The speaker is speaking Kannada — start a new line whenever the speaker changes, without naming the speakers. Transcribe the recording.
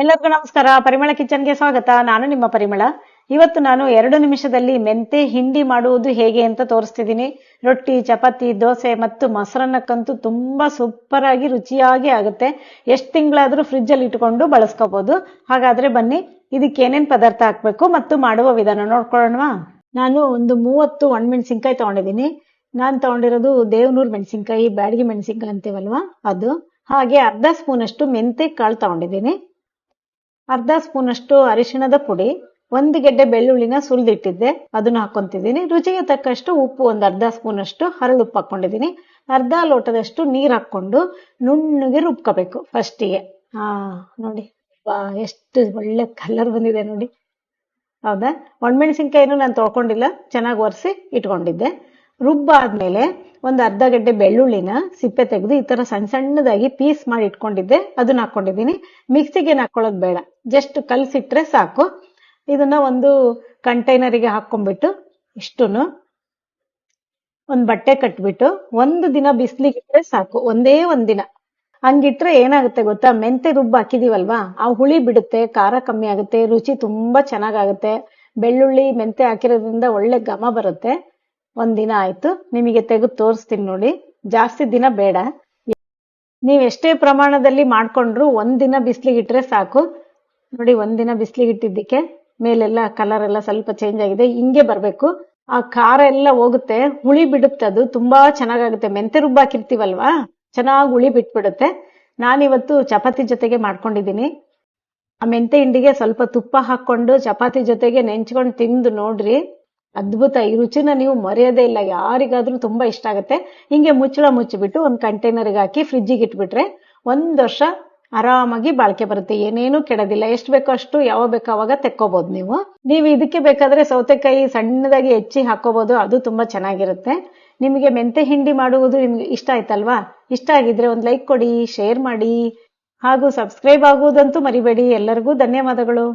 ಎಲ್ಲರಿಗೂ ನಮಸ್ಕಾರ. ಪರಿಮಳ ಕಿಚನ್ಗೆ ಸ್ವಾಗತ. ನಾನು ನಿಮ್ಮ ಪರಿಮಳ. ಇವತ್ತು ನಾನು ಎರಡು ನಿಮಿಷದಲ್ಲಿ ಮೆಂತೆ ಹಿಂಡಿ ಮಾಡುವುದು ಹೇಗೆ ಅಂತ ತೋರಿಸ್ತಿದ್ದೀನಿ. ರೊಟ್ಟಿ, ಚಪಾತಿ, ದೋಸೆ ಮತ್ತು ಮೊಸರನ್ನಕ್ಕಂತೂ ತುಂಬಾ ಸೂಪರ್ ಆಗಿ ರುಚಿಯಾಗಿ ಆಗುತ್ತೆ. ಎಷ್ಟು ತಿಂಗಳಾದ್ರೂ ಫ್ರಿಜ್ ಅಲ್ಲಿ ಇಟ್ಕೊಂಡು ಬಳಸ್ಕೋಬಹುದು ಹಾಗಾದ್ರೆ ಬನ್ನಿ, ಇದಕ್ಕೆ ಏನೇನ್ ಪದಾರ್ಥ ಹಾಕ್ಬೇಕು ಮತ್ತು ಮಾಡುವ ವಿಧಾನ ನೋಡ್ಕೊಳ್ಳೋಣವಾ? ನಾನು ಒಂದು ಮೂವತ್ತು ಒಣಮೆಣಸಿನ್ಕಾಯಿ ತಗೊಂಡಿದ್ದೀನಿ. ನಾನು ತಗೊಂಡಿರೋದು ದೇವನೂರು ಮೆಣಸಿನ್ಕಾಯಿ, ಬ್ಯಾಡಗಿ ಮೆಣಸಿನ್ಕಾಯಿ ಅಂತೀವಲ್ವಾ ಅದು. ಹಾಗೆ ಅರ್ಧ ಸ್ಪೂನ್ ಅಷ್ಟು ಮೆಂತೆ ಕಾಳು ತಗೊಂಡಿದ್ದೀನಿ. ಅರ್ಧ ಸ್ಪೂನ್ ಅಷ್ಟು ಅರಿಶಿಣದ ಪುಡಿ, ಒಂದು ಗೆಡ್ಡೆ ಬೆಳ್ಳುಳ್ಳಿನ ಸುಲಿದಿಟ್ಟಿದ್ದೆ, ಅದನ್ನ ಹಾಕೊಂತಿದ್ದೀನಿ. ರುಚಿಗೆ ತಕ್ಕಷ್ಟು ಉಪ್ಪು, ಒಂದು ಅರ್ಧ ಸ್ಪೂನ್ ಅಷ್ಟು ಹರಳು ಉಪ್ಪು ಹಾಕೊಂಡಿದ್ದೀನಿ. ಅರ್ಧ ಲೋಟದಷ್ಟು ನೀರು ಹಾಕ್ಕೊಂಡು ನುಣ್ಣಗೆ ರುಬ್ಕೋಬೇಕು ಫಸ್ಟಿಗೆ ಹಾ ನೋಡಿ ಎಷ್ಟು ಒಳ್ಳೆ ಕಲರ್ ಬಂದಿದೆ ನೋಡಿ. ಹೌದಾ? ಒಣಮೆಣಸಿನ್ಕಾಯಿನೂ ನಾನು ತೊಳ್ಕೊಂಡಿಲ್ಲ, ಚೆನ್ನಾಗಿ ಒರೆಸಿ ಇಟ್ಕೊಂಡಿದ್ದೆ. ರುಬ್ಬಾದ್ಮೇಲೆ ಒಂದು ಅರ್ಧ ಗಡ್ಡೆ ಬೆಳ್ಳುಳ್ಳಿನ ಸಿಪ್ಪೆ ತೆಗೆದು ಈ ತರ ಸಣ್ಣ ಸಣ್ಣದಾಗಿ ಪೀಸ್ ಮಾಡಿ ಇಟ್ಕೊಂಡಿದ್ದೆ. ಅದನ್ನ ಹಾಕೊಂಡಿದ್ದೀನಿ. ಮಿಕ್ಸಿಗೆ ಹಾಕೊಳ್ಳೋದು ಬೇಡ. ಜಸ್ಟ್ ಕಲ್ಸಿಟ್ರೆ ಸಾಕು. ಇದನ್ನ ಒಂದು ಕಂಟೈನರಿಗೆ ಹಾಕೊಂಡ್ಬಿಟ್ಟು ಇಷ್ಟುನು ಒಂದ್ ಬಟ್ಟೆ ಕಟ್ಬಿಟ್ಟು ಒಂದು ದಿನ ಬಿಸಿಲಿಗಿಟ್ರೆ ಸಾಕು. ಒಂದೇ ಒಂದ್ ದಿನ. ಹಂಗಿಟ್ರೆ ಏನಾಗುತ್ತೆ ಗೊತ್ತಾ? ಮೆಂತೆ ರುಬ್ಬು ಹಾಕಿದೀವಲ್ವಾ? ಆ ಹುಳಿ ಬಿಡುತ್ತೆ, ಖಾರ ಕಮ್ಮಿ ಆಗುತ್ತೆ, ರುಚಿ ತುಂಬಾ ಚೆನ್ನಾಗಾಗುತ್ತೆ. ಬೆಳ್ಳುಳ್ಳಿ, ಮೆಂತೆ ಹಾಕಿರೋದ್ರಿಂದ ಒಳ್ಳೆ ಘಮ ಬರುತ್ತೆ. ಒಂದ್ ದಿನ ಆಯ್ತು, ನಿಮಗೆ ತೆಗೆದು ತೋರಿಸ್ತೀನಿ ನೋಡಿ. ಜಾಸ್ತಿ ದಿನ ಬೇಡ. ನೀವೆಷ್ಟೇ ಪ್ರಮಾಣದಲ್ಲಿ ಮಾಡಿಕೊಂಡ್ರು ಒಂದಿನ ಬಿಸ್ಲಿಗಿಟ್ಟರೆ ಬಿಸ್ಲಿಗೆ ಸಾಕು. ನೋಡಿ ಒಂದಿನ ಬಿಸ್ಲಿಗಿಟ್ಟಿದ್ದಕ್ಕೆ ಮೇಲೆಲ್ಲ ಕಲರ್ ಎಲ್ಲ ಸ್ವಲ್ಪ ಚೇಂಜ್ ಆಗಿದೆ. ಹಿಂಗೆ ಬರಬೇಕು. ಆ ಖಾರ ಎಲ್ಲ ಹೋಗುತ್ತೆ. ಹುಳಿ ಬಿಡುತ್ತೆ ಅದು. ತುಂಬಾ ಚೆನ್ನಾಗಾಗುತ್ತೆ. ಮೆಂತೆ ರುಬ್ಬ ಹಾಕಿರ್ತೀವಲ್ವಾ? ಚೆನ್ನಾಗಿ ಹುಳಿ ಬಿಟ್ಬಿಡುತ್ತೆ. ನಾನಿವತ್ತು ಚಪಾತಿ ಜೊತೆಗೆ ಮಾಡ್ಕೊಂಡಿದ್ದೀನಿ. ಆ ಮೆಂತೆ ಹಿಂಡಿಗೆ ಸ್ವಲ್ಪ ತುಪ್ಪ ಹಾಕೊಂಡು ಚಪಾತಿ ಜೊತೆಗೆ ನೆಂಚ್ಕೊಂಡು ತಿಂದು ನೋಡ್ರಿ. ಅದ್ಭುತ. ಈ ರುಚಿನ ನೀವು ಮರೆಯೋದೇ ಇಲ್ಲ. ಯಾರಿಗಾದ್ರೂ ತುಂಬಾ ಇಷ್ಟ ಆಗುತ್ತೆ. ಹಿಂಗೆ ಮುಚ್ಚಳ ಮುಚ್ಚಿಬಿಟ್ಟು ಒಂದು ಕಂಟೈನರ್ಗೆ ಹಾಕಿ ಫ್ರಿಜ್ಜಿಗೆ ಇಟ್ಬಿಟ್ರೆ ಒಂದ್ ವರ್ಷ ಆರಾಮಾಗಿ ಬಾಳಿಕೆ ಬರುತ್ತೆ. ಏನೇನು ಕೆಡೋದಿಲ್ಲ. ಎಷ್ಟು ಬೇಕೋ ಅಷ್ಟು ಯಾವಾಗ ಬೇಕೋ ಅವಾಗ ತೆಕ್ಕೋಬಹುದು ನೀವು. ನೀವು ಇದಕ್ಕೆ ಬೇಕಾದ್ರೆ ಸೌತೆಕಾಯಿ ಸಣ್ಣದಾಗಿ ಹೆಚ್ಚಿ ಹಾಕೋಬಹುದು ಅದು ತುಂಬಾ ಚೆನ್ನಾಗಿರುತ್ತೆ. ನಿಮಗೆ ಮೆಂತೆ ಹಿಂಡಿ ಮಾಡುವುದು ನಿಮ್ಗೆ ಇಷ್ಟ ಆಯ್ತಲ್ವಾ? ಇಷ್ಟ ಆಗಿದ್ರೆ ಒಂದು ಲೈಕ್ ಕೊಡಿ ಶೇರ್ ಮಾಡಿ ಹಾಗೂ ಸಬ್ಸ್ಕ್ರೈಬ್ ಆಗುವುದಂತೂ ಮರಿಬೇಡಿ. ಎಲ್ಲರಿಗೂ ಧನ್ಯವಾದಗಳು.